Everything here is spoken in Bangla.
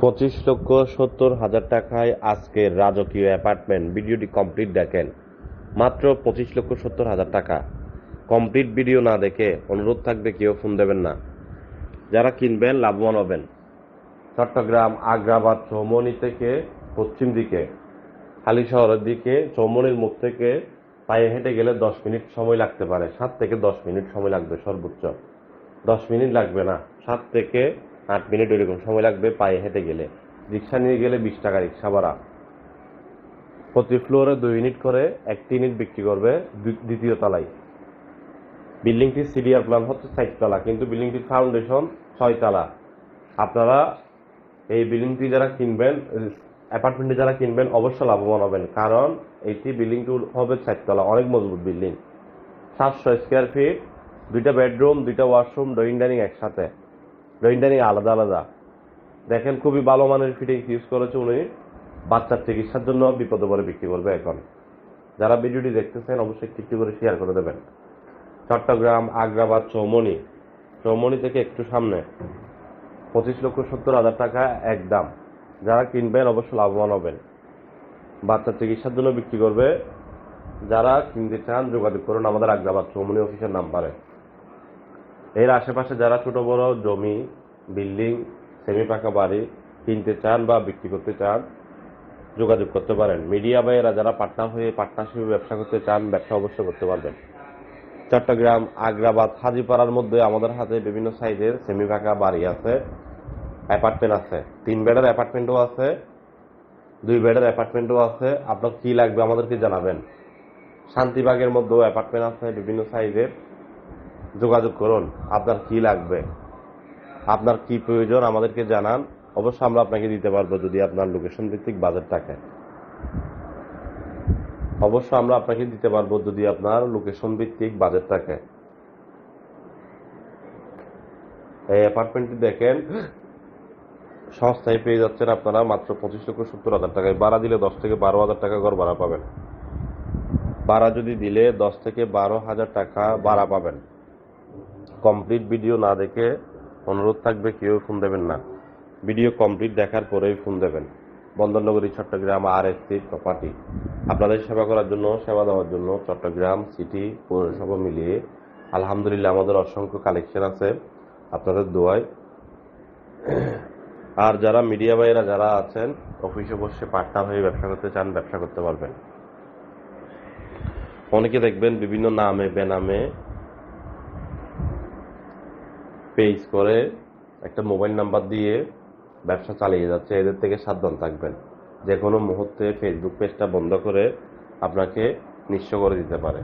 পঁচিশ লক্ষ সত্তর হাজার টাকায় আজকের রাজকীয় অ্যাপার্টমেন্ট। ভিডিওটি কমপ্লিট দেখেন। মাত্র পঁচিশ লক্ষ সত্তর হাজার টাকা। কমপ্লিট ভিডিও না দেখে অনুরোধ থাকবে কেউ ফোন দেবেন না। যারা কিনবেন, লাভবান হবেন। চট্টগ্রাম, আগ্রাবাদ, চৌমনি থেকে পশ্চিম দিকে হালি শহরের দিকে, চৌমনির মুখ থেকে পায়ে হেঁটে গেলে দশ মিনিট সময় লাগতে পারে। সাত থেকে দশ মিনিট সময় লাগবে সর্বোচ্চ। দশ মিনিট লাগবে না। সাত থেকে আট মিনিট এরকম সময় লাগবে পায়ে হেঁটে গেলে। রিক্সা নিয়ে গেলে বিশ টাকা রিক্সা ভাড়া। প্রতি ফ্লোরে দুই ইউনিট করে একটি ইউনিট বিক্রি করবে দ্বিতীয় তলায়। বিল্ডিংটির সিডিআর প্ল্যান হচ্ছে চারতলা কিন্তু বিল্ডিংটির ফাউন্ডেশন ছয়তলা আপনারা এই বিল্ডিংটি যারা কিনবেন অ্যাপার্টমেন্টে যারা কিনবেন অবশ্যই লাভবান হবেন, কারণ এইটি বিল্ডিংটি হবে চারতলা অনেক মজবুত বিল্ডিং। সাতশো স্কোয়ার ফিট দুইটা বেডরুম দুইটা ওয়াশরুম ড্রয়িং ডাইনিং একসাথে। ড্রয়িং ডাইনিং আলাদা আলাদা। দেখেন খুবই ভালো মানের ফিটিংস ইউজ করেছে উনি। বাচ্চার চিকিৎসার জন্য বিপদে পরে বিক্রি করবে এখন। যারা ভিডিওটি দেখতেছেন, অবশ্যই একটু করে শেয়ার করে দেবেন। চট্টগ্রাম, আগ্রাবাদ, চৌমনি। চৌমনি থেকে একটু সামনে। পঁচিশ লক্ষ সত্তর হাজার টাকা এক দাম। যারা কিনবেন অবশ্যই লাভবান হবেন। বাচ্চার চিকিৎসার জন্য বিক্রি করবে। যারা কিনতে চান, যোগাযোগ করুন আমাদের আগ্রাবাদ চৌমনি অফিসের নাম্বারে। এর আশেপাশে যারা ছোট, বড়, জমি, বিল্ডিং সেমি পাকা বাড়ি কিনতে চান বা বিক্রি করতে চান, যোগাযোগ করতে পারেন। মিডিয়া ভাইয়েরা যারা পার্টনার হয়ে পার্টনারশিপে ব্যবসা করতে চান, ব্যবসা অবশ্যই করতে পারবেন। চট্টগ্রাম, আগ্রাবাদ, হাজিপাড়ার মধ্যে আমাদের হাতে বিভিন্ন সাইজের সেমি পাকা বাড়ি আছে, অ্যাপার্টমেন্ট আছে। তিন বেডের অ্যাপার্টমেন্টও আছে, দুই বেডের অ্যাপার্টমেন্টও আছে। আপনার কি লাগবে আমাদেরকে জানাবেন। শান্তিবাগের মধ্যেও অ্যাপার্টমেন্ট আছে, বিভিন্ন সাইজের। যোগাযোগ করুন, আপনার কি লাগবে? আপনার কি প্রয়োজন আমাদেরকে জানান। অবশ্যই আমরা আপনাকে দিতে পারব যদি আপনার লোকেশন ভিত্তিক বাজেট থাকে। অবশ্য আমরা আপনাকে দিতে পারব যদি আপনার লোকেশন ভিত্তিক বাজেট থাকে। এই অ্যাপার্টমেন্টটি দেখেন, সস্তায় পেয়ে যাচ্ছেন আপনারা মাত্র পঁচিশ লক্ষ সত্তর হাজার টাকায়। ভাড়া দিলে দশ থেকে বারো হাজার টাকা ঘর ভাড়া পাবেন। ভাড়া যদি দিলে দশ থেকে বারো হাজার টাকা ভাড়া পাবেন। কমপ্লিট ভিডিও না দেখে অনুরোধ থাকবে, কেউ ফোন দেবেন না। ভিডিও কমপ্লিট দেখার পরেই ফোন দেবেন। বন্দরনগরী, চট্টগ্রাম আর এস সি প্রপার্টি আপনাদের সেবা করার জন্য, সেবা দেওয়ার জন্য চট্টগ্রাম সিটি পৌরসভা মিলিয়ে আলহামদুলিল্লাহ আমাদের অসংখ্য কালেকশন আছে। আপনাদের দোয়ায়। আর যারা মিডিয়া ভাইয়েরা যারা আছেন অফিসে বসে পার্টনার হয়ে ব্যবসা করতে চান, ব্যবসা করতে পারবেন। অনেকে দেখবেন বিভিন্ন নামে, বেনামে পেজ করে একটা মোবাইল নাম্বার দিয়ে ব্যবসা চালিয়ে যাচ্ছে, এদের থেকে সাবধান থাকবেন। যে কোনো মুহূর্তে ফেসবুক পেজটা বন্ধ করে আপনাকে নিঃস্ব করে দিতে পারে।